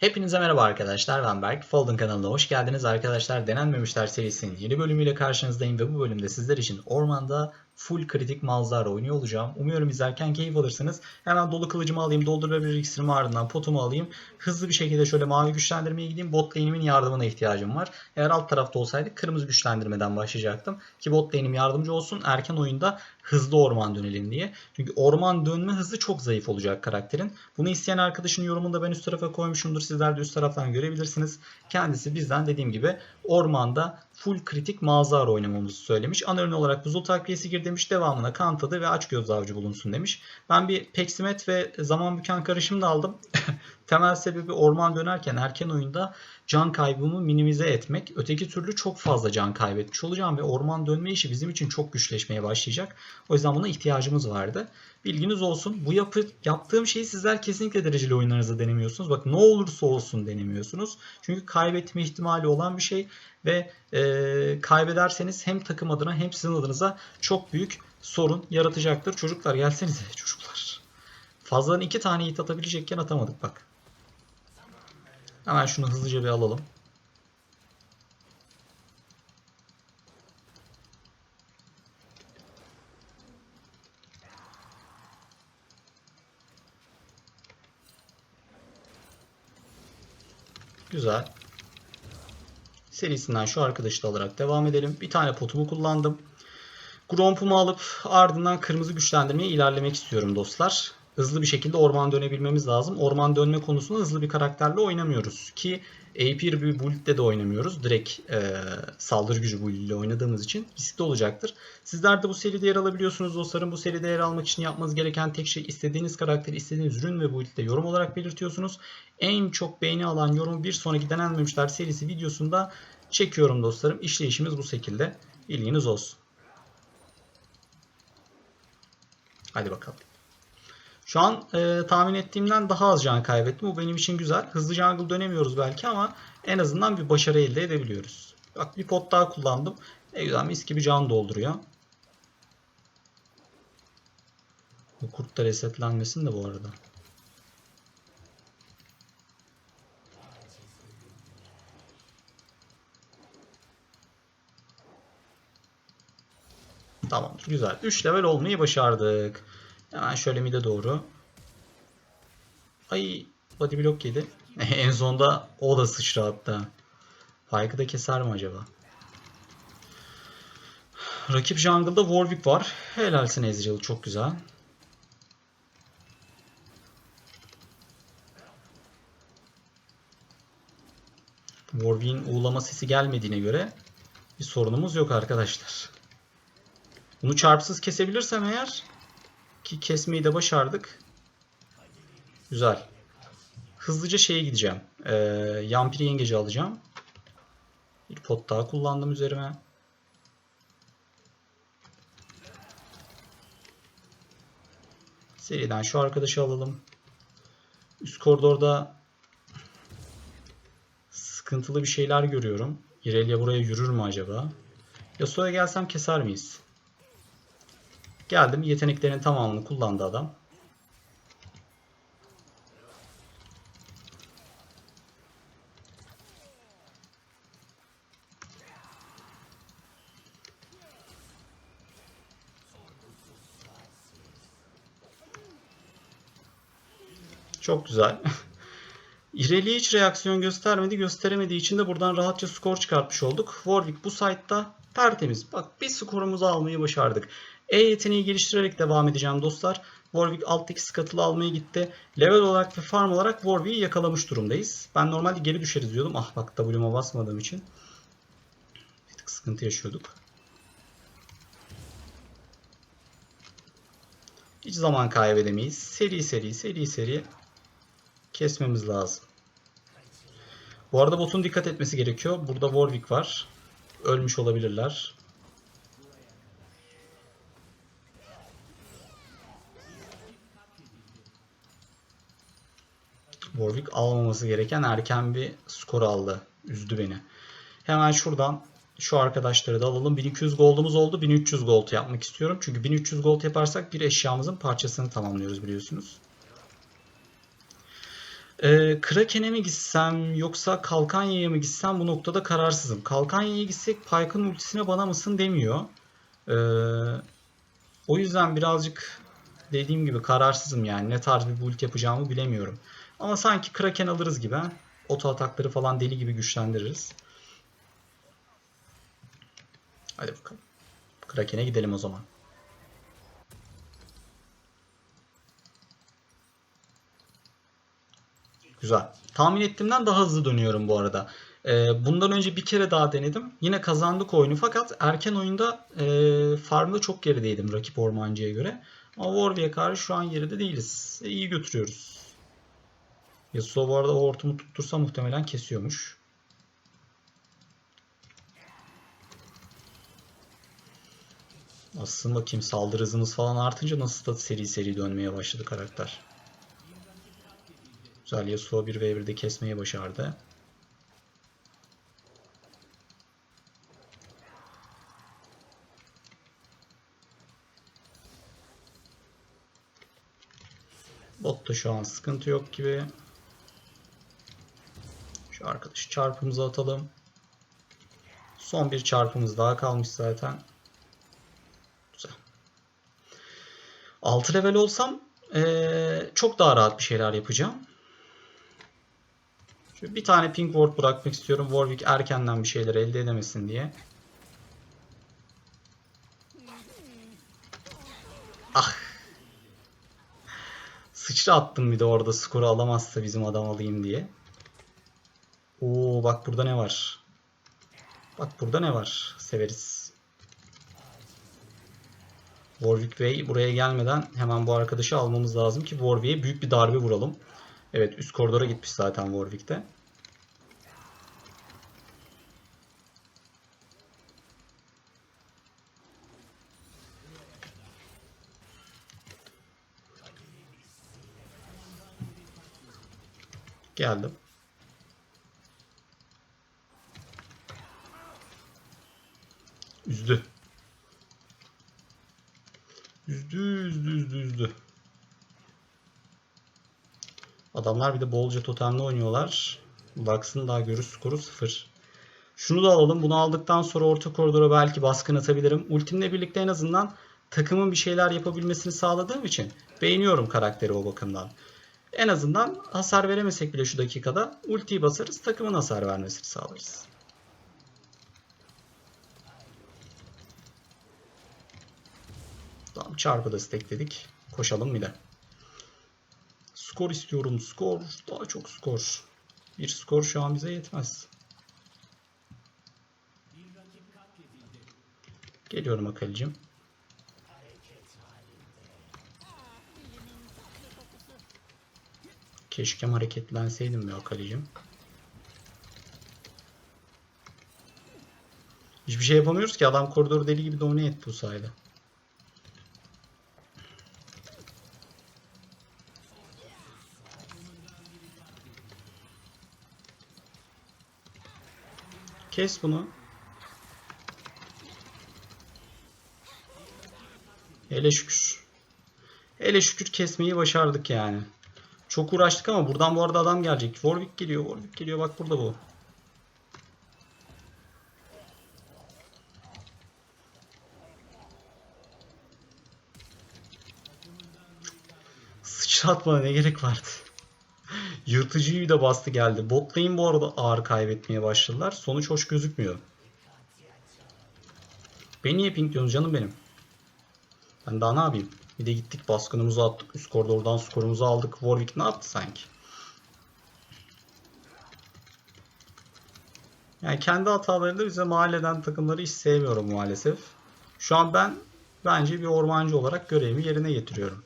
Hepinize merhaba arkadaşlar ben Berk. Folding kanalına hoş geldiniz arkadaşlar. Denenmemişler serisinin yeni bölümüyle karşınızdayım ve bu bölümde sizler için ormanda full kritik mouse'larla oynuyor olacağım. Umuyorum izlerken keyif alırsınız. Hemen dolu kılıcımı alayım, doldurabilir iksirimi ardından potumu alayım. Hızlı bir şekilde şöyle mavi güçlendirmeye gideyim. Bot lane'imin yardımına ihtiyacım var. Eğer alt tarafta olsaydı kırmızı güçlendirmeden başlayacaktım. Ki bot lane'im yardımcı olsun. Erken oyunda hızlı orman dönelim diye. Çünkü orman dönme hızı çok zayıf olacak karakterin. Bunu isteyen arkadaşın yorumunda ben üst tarafa koymuşumdur. Sizler de üst taraftan görebilirsiniz. Kendisi bizden dediğim gibi ormanda full kritik mağazalar oynamamızı söylemiş. Ana olarak buzul takviyesi gir demiş. Devamına kan tadı ve aç göz avcı bulunsun demiş. Ben bir peksimet ve zaman büken karışım da aldım. Temel sebebi orman dönerken erken oyunda can kaybımı minimize etmek. Öteki türlü çok fazla can kaybetmiş olacağım ve orman dönme işi bizim için çok güçleşmeye başlayacak. O yüzden buna ihtiyacımız vardı. Bilginiz olsun. Bu yapı, yaptığım şeyi sizler kesinlikle dereceli oyunlarınızda denemiyorsunuz. Bak ne olursa olsun denemiyorsunuz. Çünkü kaybetme ihtimali olan bir şey ve e, kaybederseniz hem takım adına hem sizin adınıza çok büyük sorun yaratacaktır. Çocuklar gelsenize çocuklar. Fazladan iki tane hit atabilecekken atamadık bak. Hemen şunu hızlıca bir alalım. Güzel. Serisinden şu arkadaşı da alarak devam edelim. Bir tane potumu kullandım. Gromp'umu alıp ardından kırmızı güçlendirmeye ilerlemek istiyorum dostlar. Hızlı bir şekilde orman dönebilmemiz lazım. Orman dönme konusunda hızlı bir karakterle oynamıyoruz. Ki AP bir build'de de oynamıyoruz. Direkt e, saldırı gücü build ile oynadığımız için riskli olacaktır. Sizler de bu seride yer alabiliyorsunuz dostlarım. Bu seride yer almak için yapmanız gereken tek şey istediğiniz karakteri, istediğiniz ürün ve build'de yorum olarak belirtiyorsunuz. En çok beğeni alan yorumu bir sonraki denenmemişler serisi videosunda çekiyorum dostlarım. İşleyişimiz bu şekilde. Bilginiz olsun. Hadi bakalım. Şu an e, tahmin ettiğimden daha az can kaybettim. Bu benim için güzel. Hızlı jungle dönemiyoruz belki ama en azından bir başarı elde edebiliyoruz. Bak bir pot daha kullandım. Ne güzel mis gibi can dolduruyor. Bu kurt da resetlenmesin de bu arada. Tamamdır. Güzel. 3 level olmayı başardık. Hemen şöyle mide doğru. Ay body block yedi. en sonunda o da sıçra hatta. Pike'ı da keser mi acaba? Rakip jungle'da Warwick var. Helalsin Ezreal çok güzel. Warwick'in uğulama sesi gelmediğine göre bir sorunumuz yok arkadaşlar. Bunu çarpsız kesebilirsem eğer ki kesmeyi de başardık. Güzel. Hızlıca şeye gideceğim. Ee, Yampiri yengeci alacağım. Bir pot daha kullandım üzerime. Seriden şu arkadaşı alalım. Üst koridorda sıkıntılı bir şeyler görüyorum. Irelia buraya yürür mü acaba? Yasuo'ya gelsem keser miyiz? Geldim. Yeteneklerin tamamını kullandı adam. Çok güzel. İreli hiç reaksiyon göstermedi. Gösteremediği için de buradan rahatça skor çıkartmış olduk. Warwick bu site'da tertemiz. Bak bir skorumuzu almayı başardık. E yeteneği geliştirerek devam edeceğim dostlar. Warwick alttaki skatılı almaya gitti. Level olarak ve farm olarak Warwick'i yakalamış durumdayız. Ben normalde geri düşeriz diyordum. Ah bak W'ma basmadığım için. Bir tık sıkıntı yaşıyorduk. Hiç zaman kaybedemeyiz. Seri seri seri seri kesmemiz lazım. Bu arada botun dikkat etmesi gerekiyor. Burada Warwick var. Ölmüş olabilirler. Warwick almaması gereken erken bir skor aldı. Üzdü beni. Hemen şuradan şu arkadaşları da alalım. 1200 gold'umuz oldu. 1300 gold yapmak istiyorum. Çünkü 1300 gold yaparsak bir eşyamızın parçasını tamamlıyoruz biliyorsunuz. Ee, Kraken'e mi gitsem yoksa Kalkanya'ya mı gitsem bu noktada kararsızım. Kalkanya'ya gitsek Pyke'ın ultisine bana mısın demiyor. Ee, o yüzden birazcık dediğim gibi kararsızım yani. Ne tarz bir build yapacağımı bilemiyorum. Ama sanki Kraken alırız gibi. ha. Oto atakları falan deli gibi güçlendiririz. Hadi bakalım. Kraken'e gidelim o zaman. Güzel. Tahmin ettiğimden daha hızlı dönüyorum bu arada. Ee, bundan önce bir kere daha denedim. Yine kazandık oyunu fakat erken oyunda e, farmda çok gerideydim rakip ormancıya göre. Ama Warwick'e karşı şu an geride değiliz. İyi götürüyoruz. Yasuo bu arada o hortumu tuttursa muhtemelen kesiyormuş. Aslında bakayım saldırı hızımız falan artınca nasıl da seri seri dönmeye başladı karakter. Güzel Yasuo 1v1'de kesmeyi başardı. Botta şu an sıkıntı yok gibi. Şu çarpımıza atalım. Son bir çarpımız daha kalmış zaten. Güzel. 6 level olsam eee, çok daha rahat bir şeyler yapacağım. Şöyle bir tane pink ward bırakmak istiyorum. Warwick erkenden bir şeyler elde edemesin diye. Ah. Sıçra attım bir de orada skoru alamazsa bizim adam alayım diye. Oo bak burada ne var? Bak burada ne var? Severiz. Warwick Bey buraya gelmeden hemen bu arkadaşı almamız lazım ki Warwick'e büyük bir darbe vuralım. Evet üst koridora gitmiş zaten Warwick'te. Geldim. Üzdü. Üzdü, üzdü, üzdü, üzdü. Adamlar bir de bolca totemle oynuyorlar. Baksın daha görüş skoru 0. Şunu da alalım. Bunu aldıktan sonra orta koridora belki baskın atabilirim. Ultimle birlikte en azından takımın bir şeyler yapabilmesini sağladığım için beğeniyorum karakteri o bakımdan. En azından hasar veremesek bile şu dakikada ultiyi basarız takımın hasar vermesini sağlarız. Tamam çarpı da stackledik. Koşalım bir de. Skor istiyorum. Skor. Daha çok skor. Bir skor şu an bize yetmez. Geliyorum Akalicim. Keşke hareketlenseydim be Akalicim. Hiçbir şey yapamıyoruz ki adam koridoru deli gibi domine etti bu sayede. Kes bunu. Hele şükür. Hele şükür kesmeyi başardık yani. Çok uğraştık ama buradan bu arada adam gelecek. Warwick geliyor, Warwick geliyor. Bak burada bu. Sıçratmana ne gerek vardı? Yırtıcıyı da bastı geldi. Bot lane bu arada ağır kaybetmeye başladılar. Sonuç hoş gözükmüyor. Beni niye pinkliyorsun canım benim? Ben daha ne yapayım? Bir de gittik baskınımızı attık. Üst koridordan skorumuzu aldık. Warwick ne yaptı sanki? Yani kendi hatalarında bize mahalleden takımları hiç sevmiyorum maalesef. Şu an ben bence bir ormancı olarak görevimi yerine getiriyorum.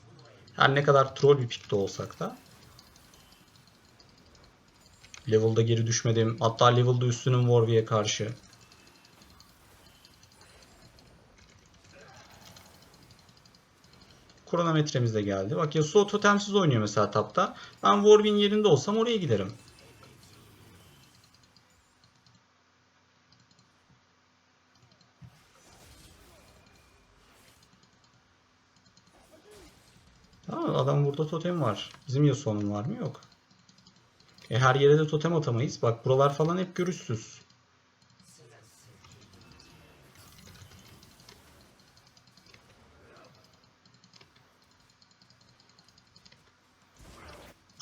Her ne kadar troll bir pikte olsak da. Level'da geri düşmedim. Hatta level'da üstünüm Warwick'e karşı. Kronometremiz de geldi. Bak Yasuo totemsiz oynuyor mesela tapta. Ben Warwick'in yerinde olsam oraya giderim. Adam burada totem var. Bizim Yasuo'nun var mı? Yok. E her yere de totem atamayız. Bak buralar falan hep görüşsüz.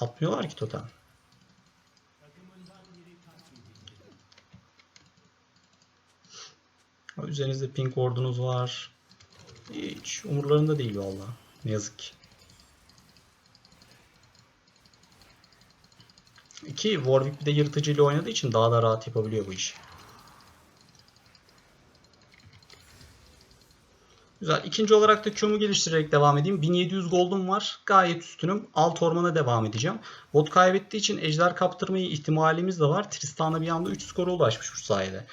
Atmıyorlar ki totem. Üzerinizde pink ordunuz var. Hiç umurlarında değil valla. Ne yazık ki. Ki Warwick bir de yırtıcı oynadığı için daha da rahat yapabiliyor bu işi. Güzel. İkinci olarak da Q'mu geliştirerek devam edeyim. 1700 gold'um var. Gayet üstünüm. Alt ormana devam edeceğim. Bot kaybettiği için ejder kaptırmayı ihtimalimiz de var. Tristan'a bir anda 3 skora ulaşmış bu sayede.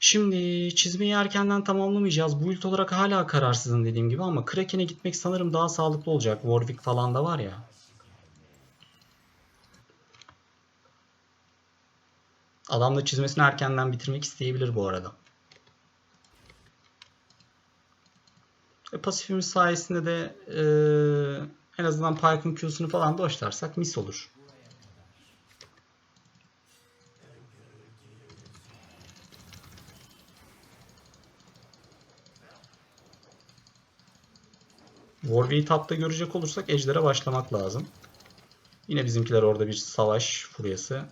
Şimdi çizmeyi erkenden tamamlamayacağız. Bu ult olarak hala kararsızım dediğim gibi ama Kraken'e gitmek sanırım daha sağlıklı olacak. Warwick falan da var ya. Adam da çizmesini erkenden bitirmek isteyebilir bu arada. E, pasifimiz sayesinde de e, en azından Pyke'ın Q'sunu falan doşlarsak mis olur. Warwick'i tapta görecek olursak Ejder'e başlamak lazım. Yine bizimkiler orada bir savaş furyası.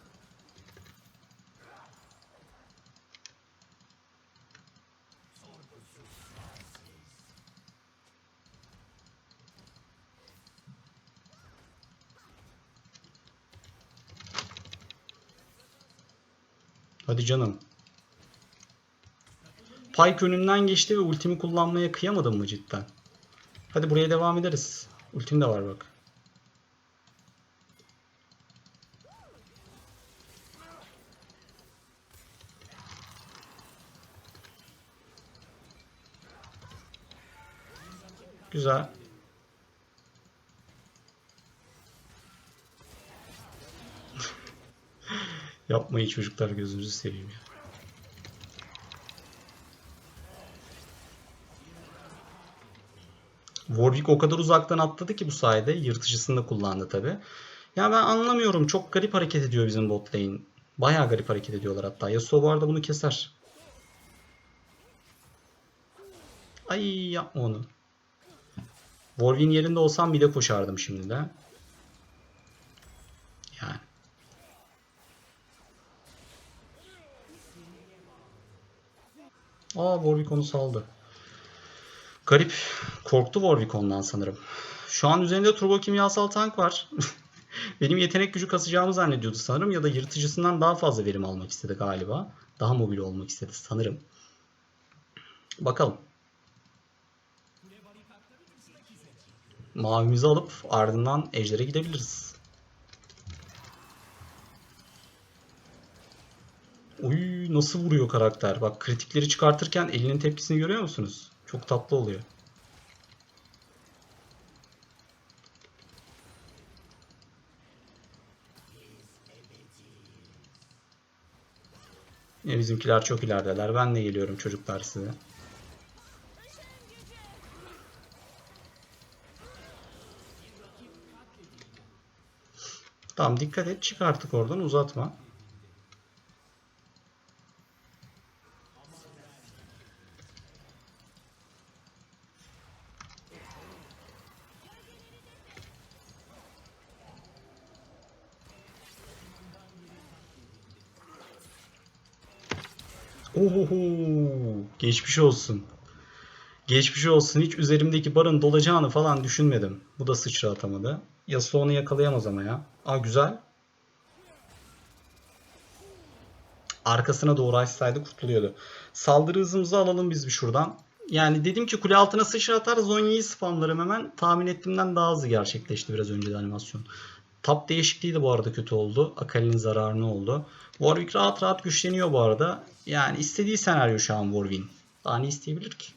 Hadi canım. Pyke önünden geçti ve ultimi kullanmaya kıyamadım mı cidden? Hadi buraya devam ederiz. Ultim de var bak. Güzel. Yapmayın çocuklar gözünüzü seveyim ya. Warwick o kadar uzaktan atladı ki bu sayede. Yırtıcısını da kullandı tabi. Ya ben anlamıyorum. Çok garip hareket ediyor bizim bot lane. Bayağı garip hareket ediyorlar hatta. Yasuo bu arada bunu keser. Ay yapma onu. Warwick'in yerinde olsam bir de koşardım şimdi de. Aa Warwick onu saldı. Garip. Korktu Warwick ondan sanırım. Şu an üzerinde turbo kimyasal tank var. Benim yetenek gücü kasacağımı zannediyordu sanırım ya da yırtıcısından daha fazla verim almak istedi galiba. Daha mobil olmak istedi sanırım. Bakalım. Mavimizi alıp ardından ejdere gidebiliriz. Uy nasıl vuruyor karakter. Bak kritikleri çıkartırken elinin tepkisini görüyor musunuz? Çok tatlı oluyor. Yine bizimkiler çok ilerideler. Ben de geliyorum çocuklar size. Tamam dikkat et çık artık oradan uzatma. Geçmiş olsun. Geçmiş olsun. Hiç üzerimdeki barın dolacağını falan düşünmedim. Bu da sıçra atamadı. Yasuo onu yakalayamaz ama ya. Aa güzel. Arkasına doğru açsaydı kurtuluyordu. Saldırı hızımızı alalım biz bir şuradan. Yani dedim ki kule altına sıçra atar Zonya'yı spamlarım hemen. Tahmin ettiğimden daha hızlı gerçekleşti biraz önce de animasyon. Tap değişikliği de bu arada kötü oldu. Akali'nin zararını oldu. Warwick rahat rahat güçleniyor bu arada. Yani istediği senaryo şu an Warwick'in. Daha ne isteyebilir ki?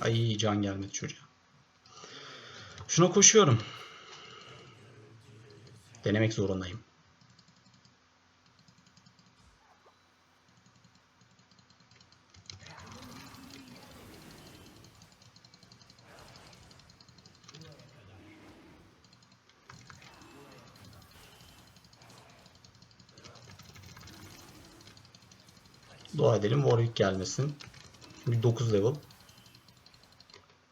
Ay can gelmedi çocuğa. Şuna koşuyorum. Denemek zorundayım. Edelim Warwick gelmesin. Bir 9 level.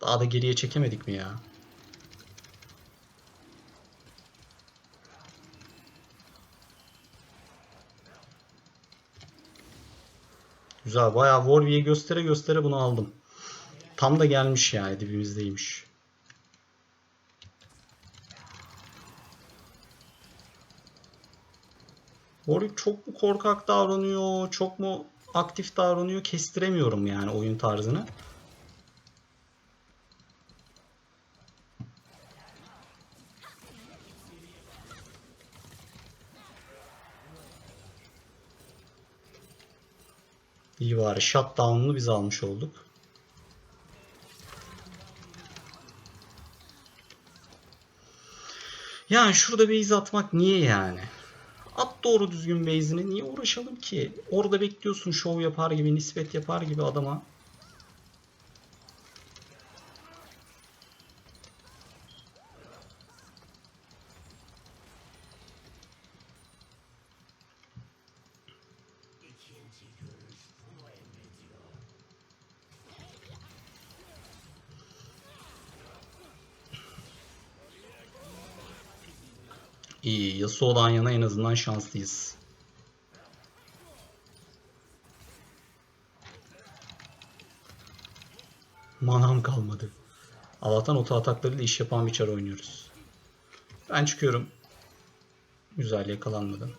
Daha da geriye çekemedik mi ya? Güzel. Bayağı Warwick'e göstere göstere bunu aldım. Tam da gelmiş yani dibimizdeymiş. Warwick çok mu korkak davranıyor, çok mu aktif davranıyor kestiremiyorum yani oyun tarzını. İyi bari shutdown'unu biz almış olduk. Yani şurada base atmak niye yani? At doğru düzgün base'ini. Niye uğraşalım ki? Orada bekliyorsun şov yapar gibi, nispet yapar gibi adama. İyi. Yasuo'dan yana en azından şanslıyız. Manam kalmadı. Allah'tan oto ataklarıyla iş yapan bir çar oynuyoruz. Ben çıkıyorum. Güzel yakalanmadım.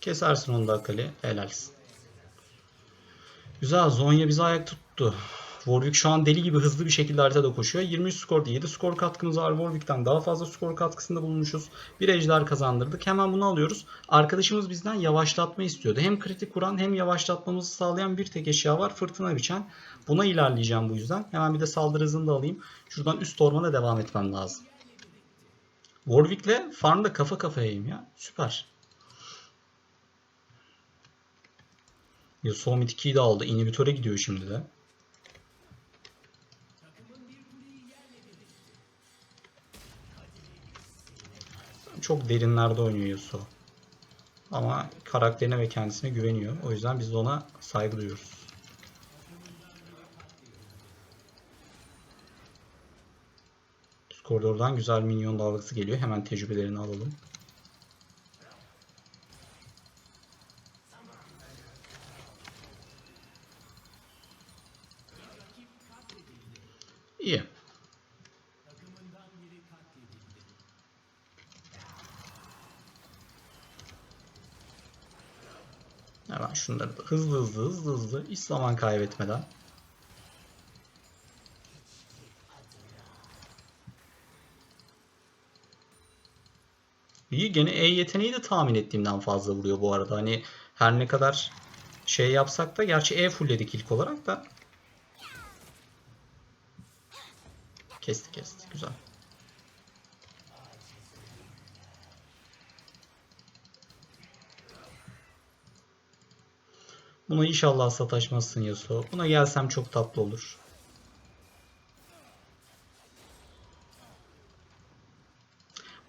Kesersin onu da Akali. Helalsin. Güzel. Zonya bizi ayak tuttu. Warwick şu an deli gibi hızlı bir şekilde haritada koşuyor. 23 skorda 7 skor katkımız var. Warwick'ten daha fazla skor katkısında bulunmuşuz. Bir ejder kazandırdık. Hemen bunu alıyoruz. Arkadaşımız bizden yavaşlatma istiyordu. Hem kritik vuran hem yavaşlatmamızı sağlayan bir tek eşya var. Fırtına biçen. Buna ilerleyeceğim bu yüzden. Hemen bir de saldırı hızını da alayım. Şuradan üst ormana devam etmem lazım. Warwick'le farmda kafa kafayayım ya. Süper. Yasuo mid 2'yi de aldı. İnhibitöre gidiyor şimdi de. Çok derinlerde oynuyor Yasuo. Ama karakterine ve kendisine güveniyor. O yüzden biz de ona saygı duyuyoruz. Koridordan güzel minyon dalgası geliyor. Hemen tecrübelerini alalım. İyi. Hemen şunları da hızlı hızlı hızlı hızlı hiç zaman kaybetmeden. İyi gene E yeteneği de tahmin ettiğimden fazla vuruyor bu arada. Hani her ne kadar şey yapsak da gerçi E fullledik ilk olarak da. Kesti kesti güzel. Buna inşallah sataşmazsın Yasuo. Buna gelsem çok tatlı olur.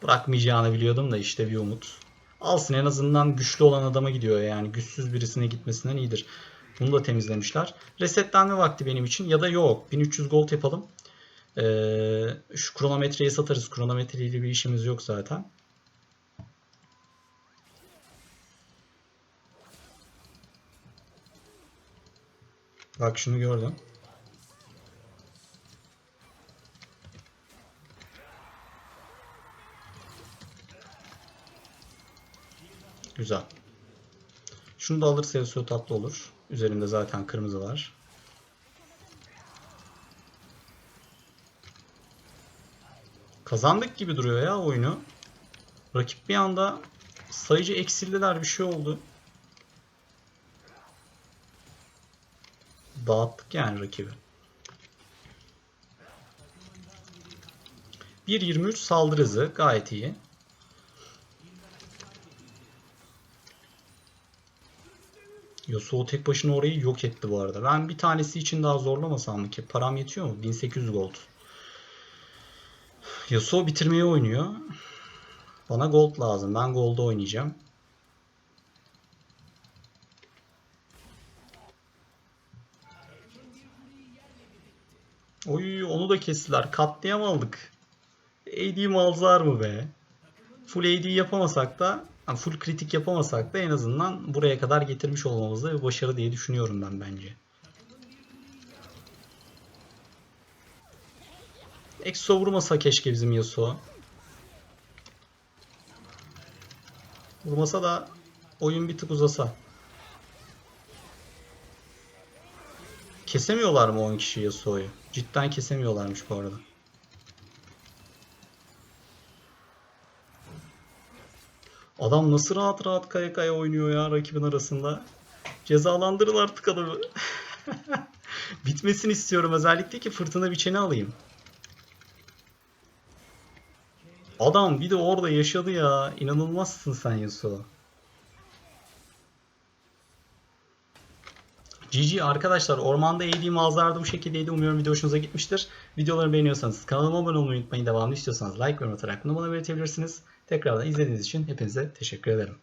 Bırakmayacağını biliyordum da işte bir umut. Alsın en azından güçlü olan adama gidiyor yani. Güçsüz birisine gitmesinden iyidir. Bunu da temizlemişler. Resetlenme vakti benim için ya da yok. 1300 gold yapalım. Ee, şu kronometreyi satarız. Kronometreyle bir işimiz yok zaten. Bak şunu gördüm. Güzel. Şunu da alırsa Yasuo tatlı olur. Üzerinde zaten kırmızı var. Kazandık gibi duruyor ya oyunu. Rakip bir anda sayıcı eksildiler bir şey oldu. Dağıttık yani rakibi. 1.23 saldırı hızı gayet iyi. Yasuo tek başına orayı yok etti bu arada. Ben bir tanesi için daha zorlamasam mı ki? Param yetiyor mu? 1800 gold. Yasuo bitirmeyi oynuyor. Bana gold lazım. Ben gold'da oynayacağım. Oy onu da kestiler. Katliam aldık. AD malzar mı be? Full AD yapamasak da full kritik yapamasak da en azından buraya kadar getirmiş olmamızda bir başarı diye düşünüyorum ben bence. Exo vurmasa keşke bizim Yasuo. Vurmasa da oyun bir tık uzasa. Kesemiyorlar mı 10 kişi Yasuo'yu? Cidden kesemiyorlarmış bu arada. Adam nasıl rahat rahat kaya kaya oynuyor ya rakibin arasında. Cezalandırın artık adamı. Bitmesini istiyorum özellikle ki fırtına biçeni alayım. Adam bir de orada yaşadı ya. İnanılmazsın sen Yasuo. GG arkadaşlar ormanda AD mağazalarda bu şekildeydi. Umuyorum video hoşunuza gitmiştir. Videoları beğeniyorsanız kanalıma abone olmayı unutmayın. Devamlı istiyorsanız like ve atarak bana belirtebilirsiniz. Tekrardan izlediğiniz için hepinize teşekkür ederim.